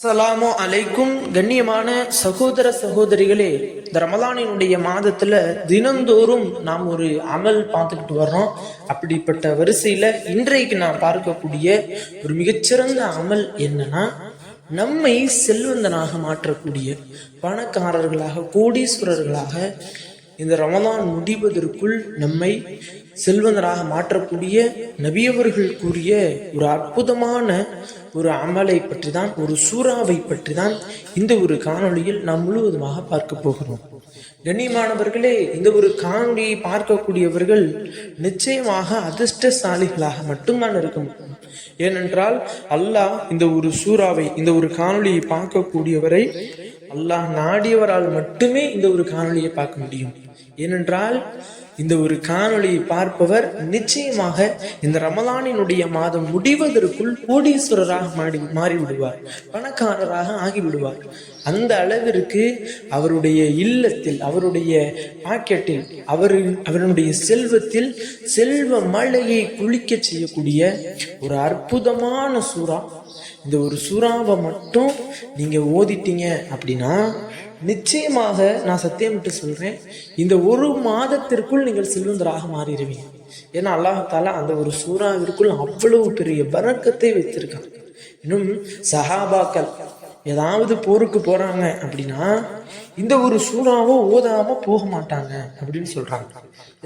Alamo அலைக்கும். கண்ணியமான சகோதர சகோதரிகளே இந்த ரமலானினுடைய மாதத்துல தினந்தோறும் நாம் ஒரு அமல் பார்த்துக்கிட்டு வர்றோம். அப்படிப்பட்ட வரிசையில இன்றைக்கு நான் பார்க்கக்கூடிய ஒரு மிகச்சிறந்த அமல் என்னன்னா நம்மை செல்வந்தனாக மாற்றக்கூடிய பணக்காரர்களாக கோடீஸ்வரர்களாக இந்த ரமதான் முடிவதற்குள் நம்மை செல்வந்தராக மாற்றக்கூடிய நபியவர்கள் கூறிய ஒரு அற்புதமான ஒரு அமலை பற்றி தான் ஒரு சூறாவை பற்றி தான் இந்த ஒரு காணொளியில் நாம் முழுவதுமாக பார்க்க போகிறோம். கண்ணியமானவர்களே இந்த ஒரு காணொலியை பார்க்கக்கூடியவர்கள் நிச்சயமாக அதிர்ஷ்டசாலிகளாக மட்டும்தான் இருக்க முடியும். ஏனென்றால் அல்லாஹ் இந்த ஒரு சூறாவை இந்த ஒரு காணொலியை பார்க்கக்கூடியவரை அல்லாஹ் நாடியவரால் மட்டுமே இந்த ஒரு காணொலியை பார்க்க முடியும். ஏனென்றால் இந்த ஒரு காணொளியை பார்ப்பவர் நிச்சயமாக இந்த ரமலானினுடைய மாதம் முடிவதற்குள் கோடீஸ்வரராக மாறி மாறிவிடுவார் பணக்காரராக ஆகிவிடுவார். அந்த அளவிற்கு அவருடைய இல்லத்தில் அவருடைய பாக்கெட்டில் அவர் அவருடைய செல்வத்தில் செல்வ மழையை குளிக்க செய்யக்கூடிய ஒரு அற்புதமான சுறா. இந்த ஒரு சூறாவை மட்டும் நீங்கள் ஓதிட்டீங்க அப்படின்னா நிச்சயமாக நான் சத்தியமிட்டு சொல்கிறேன் இந்த ஒரு மாதத்திற்குள் நீங்கள் செல்வந்தராக மாறிடுவீங்க. ஏன்னா அல்லாஹால அந்த ஒரு சூறாவிற்குள் அவ்வளவு பெரிய பறக்கத்தை வைத்திருக்காங்க. இன்னும் சஹாபாக்கள் ஏதாவது போருக்கு போறாங்க அப்படின்னா இந்த ஒரு சூறாவை ஓதாம போக மாட்டாங்க அப்படின்னு சொல்றாங்க.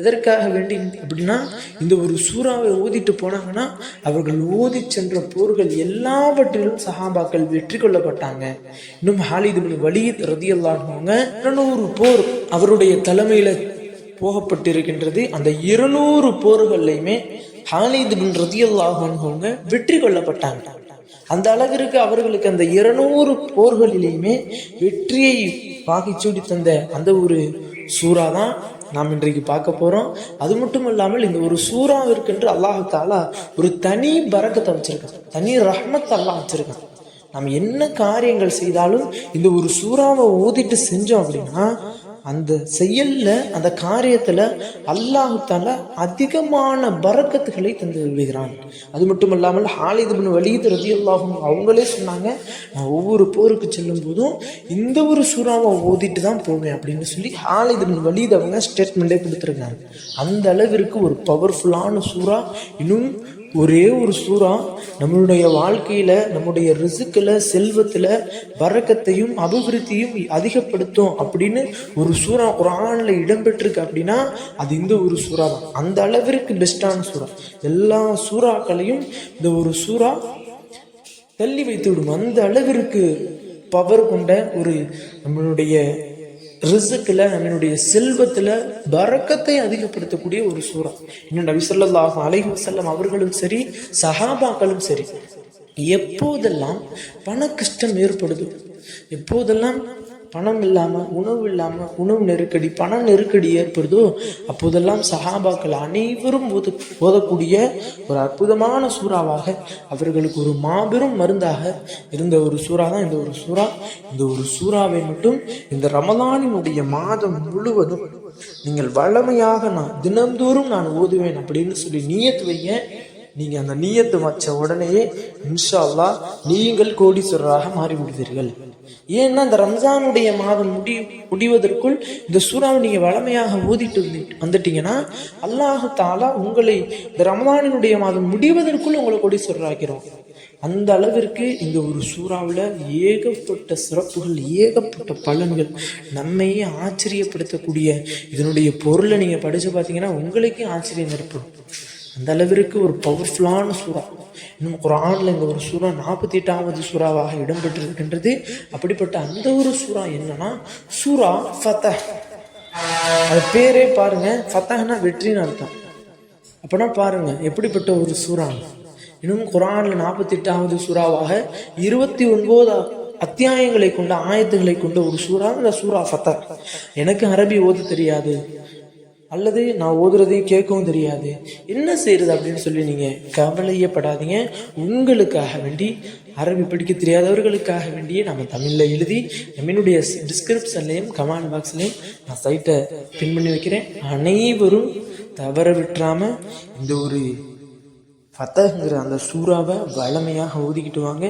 எதற்காக வேண்டி அப்படின்னா இந்த ஒரு சூறாவை ஓதிட்டு போனாங்கன்னா அவர்கள் ஓதி சென்ற போர்கள் எல்லாவற்றிலும் சஹாபாக்கள் வெற்றி கொள்ளப்பட்டாங்க. இன்னும் ஹாலிதுபின் வழி ரதியல்லாடுவாங்க இன்னொரு போர் அவருடைய தலைமையில போகப்பட்டிருக்கின்றது. அந்த இருநூறு போர்கள்லையுமே ஹாலித் பின் ரதியல்லாகவங்க வெற்றி கொள்ளப்பட்டாங்க. அந்த அளவிற்கு அவர்களுக்கு அந்த இருநூறு போர்களிலேயுமே வெற்றியை வாகி சூடி தந்த அந்த ஒரு சூறா தான் நாம் இன்றைக்கு பார்க்க போகிறோம் அது மட்டும் இல்லாமல் இந்த ஒரு சூறாவிற்கென்று அல்லாஹு தாலா ஒரு தனி பரக்கத்தை வச்சுருக்கான். தனி ரஹ்மத்தை அல்லாஹ் வச்சுருக்கான். நம்ம என்ன காரியங்கள் செய்தாலும் இந்த ஒரு சூறாவை ஊதிட்டு செஞ்சோம் அப்படின்னா அந்த செயலில் அந்த காரியத்தில் அல்லாஹுத்தால அதிகமான பறக்கத்துகளை தந்து விடுகிறான். அது மட்டும் இல்லாமல் ஹாலிதுபின் வலித் ரதி அல்லாஹும் அவங்களே சொன்னாங்க நான் ஒவ்வொரு போருக்கு செல்லும் போதும் இந்த ஒரு சூறாவை ஓதிட்டு தான் போவேன் அப்படின்னு சொல்லி ஹாலிதுபின் வலித் அவங்க ஸ்டேட்மெண்ட்டே கொடுத்துருக்காங்க அந்த அளவிற்கு ஒரு பவர்ஃபுல்லான சூறா இன்னும் ஒரே ஒரு சூறா நம்மளுடைய வாழ்க்கையில் நம்முடைய ரிசுக்கில் செல்வத்தில் வரக்கத்தையும் அபிவிருத்தியும் அதிகப்படுத்தும் அப்படின்னு ஒரு சூறா குரானில் இடம்பெற்றிருக்கு அப்படின்னா அது இந்த ஒரு சூறா தான். அந்த அளவிற்கு பெஸ்ட்டான சூறா. எல்லா சூறாக்களையும் இந்த ஒரு சூறா தள்ளி வைத்து விடும். அந்த அளவிற்கு பவர் கொண்ட ஒரு நம்மளுடைய ரிசுக்கில் நம்மளுடைய செல்வத்தில் பறக்கத்தை அதிகப்படுத்தக்கூடிய ஒரு சூறா. இன்னும் நபி சொல்லாஹும் அலைஹி வசல்லம் அவர்களும் சரி சஹாபாக்களும் சரி எப்போதெல்லாம் பண கஷ்டம் ஏற்படுது எப்போதெல்லாம் பணம் இல்லாமல் உணவு இல்லாமல் உணவு நெருக்கடி பண நெருக்கடி ஏற்படுதோ அப்போதெல்லாம் சஹாபாக்கள் அனைவரும் ஓத ஓதக்கூடிய ஒரு அற்புதமான சூறாவாக அவர்களுக்கு ஒரு மாபெரும் மருந்தாக இருந்த ஒரு சூறா தான் இந்த ஒரு சூறா. இந்த ஒரு சூறாவை மட்டும் இந்த ரமதானினுடைய மாதம் முழுவதும் நீங்கள் வளமையாக நான் தினந்தோறும் நான் ஓதுவேன் அப்படின்னு சொல்லி நீயத்து வைய நீங்கள் அந்த நீயத்து வச்ச உடனேயே இன்ஷால்லா நீங்கள் கோடீஸ்வரராக மாறிவிடுவீர்கள். ஏன்னா இந்த ரம்ஜானுடைய மாதம் முடி முடிவதற்குள் இந்த சூறாவை நீங்கள் வளமையாக ஓதிட்டு வந்துட்டீங்கன்னா அல்லாஹு தாலா உங்களை இந்த ரமதானினுடைய மாதம் முடிவதற்குள் உங்களை கோடீஸ்வரராகிறோம் அந்த அளவிற்கு இந்த ஒரு சூறாவில் ஏகப்பட்ட சிறப்புகள் ஏகப்பட்ட பலன்கள் நம்மையே ஆச்சரியப்படுத்தக்கூடிய இதனுடைய பொருளை நீங்கள் படித்து பார்த்தீங்கன்னா உங்களுக்கே ஆச்சரியம் ஏற்படும். அந்த அளவிற்கு ஒரு பவர்ஃபுல்லான சூறா. இன்னும் குரானில் இந்த ஒரு சூறா நாற்பத்தி எட்டாவது சூறாவாக இடம்பெற்றிருக்கின்றது. அப்படிப்பட்ட அந்த ஒரு சூறா என்னன்னா சூறா ஃபத்தஹ். அது பேரே பாருங்க ஃபத்தஹ்னா வெற்றின்னு அர்த்தம். அப்போனா பாருங்க எப்படிப்பட்ட ஒரு சூறா. இன்னும் குரானில் நாற்பத்தி எட்டாவது சூறாவாக இருபத்தி ஒன்பதா அத்தியாயங்களை கொண்ட ஆயத்துகளை கொண்ட ஒரு சூறா இந்த சூறா ஃபத்தா எனக்கு அரபி ஓத தெரியாது. அல்லது நான் ஓதுறதையும் கேட்கவும் தெரியாது. என்ன செய்கிறது அப்படின்னு சொல்லி நீங்கள் கவலையே உங்களுக்காக வேண்டி அரபி படிக்க தெரியாதவர்களுக்காக வேண்டியே நம்ம தமிழில் எழுதி நம்மளுடைய டிஸ்கிரிப்ஷன்லேயும் கமெண்ட் பாக்ஸ்லேயும் நான் சைட்டை பின் பண்ணி வைக்கிறேன். அனைவரும் தவற விட்டுறாமல் இந்த ஒரு ஃபத்தஹ்ங்கிற அந்த சூறாவை வளமையாக ஓதிக்கிட்டு வாங்க.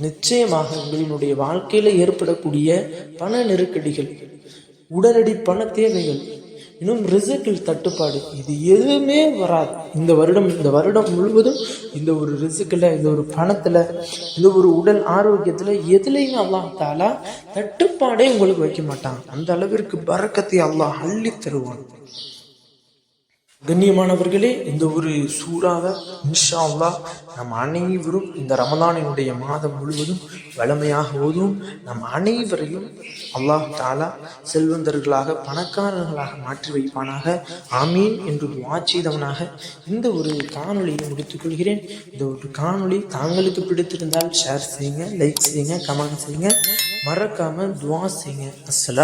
நிச்சயமாக உங்களுடைய வாழ்க்கையில் ஏற்படக்கூடிய பண நெருக்கடிகள் உடனடி பண தேவைகள் இன்னும் ரிசக்கில் தட்டுப்பாடு. இது எதுவுமே வராது. இந்த வருடம் இந்த வருடம் முழுவதும் இந்த ஒரு ரிசுக்கில் இந்த ஒரு பணத்தில் இந்த ஒரு உடல் ஆரோக்கியத்தில் எதுலேயும் அல்லாஹ் தாலா தட்டுப்பாடே உங்களுக்கு வைக்க மாட்டாங்க அந்த அளவிற்கு பறக்கத்தை அல்லாஹ் அள்ளி தருவான். கண்ணியமானவர்களே இந்த ஒரு சூறாக இன்ஷா அல்லாஹ் நம் அனைவரும் இந்த ரமதானினுடைய மாதம் முழுவதும் வளமையாக ஓதும். நம் அனைவரையும் அல்லாஹ் தாலா செல்வந்தர்களாக பணக்காரர்களாக மாற்றி வைப்பானாக. ஆமீன் என்று வாச்சிதவனாக இந்த ஒரு காணொலியை முடித்துக்கொள்கிறேன் இந்த ஒரு காணொளி தாங்களுக்கு பிடித்திருந்தால் ஷேர் செய்யுங்க லைக் செய்யுங்க கமெண்ட் செய்யுங்க. மறக்காமல் துவா செய்யுங்க. அஸ்ஸலாம்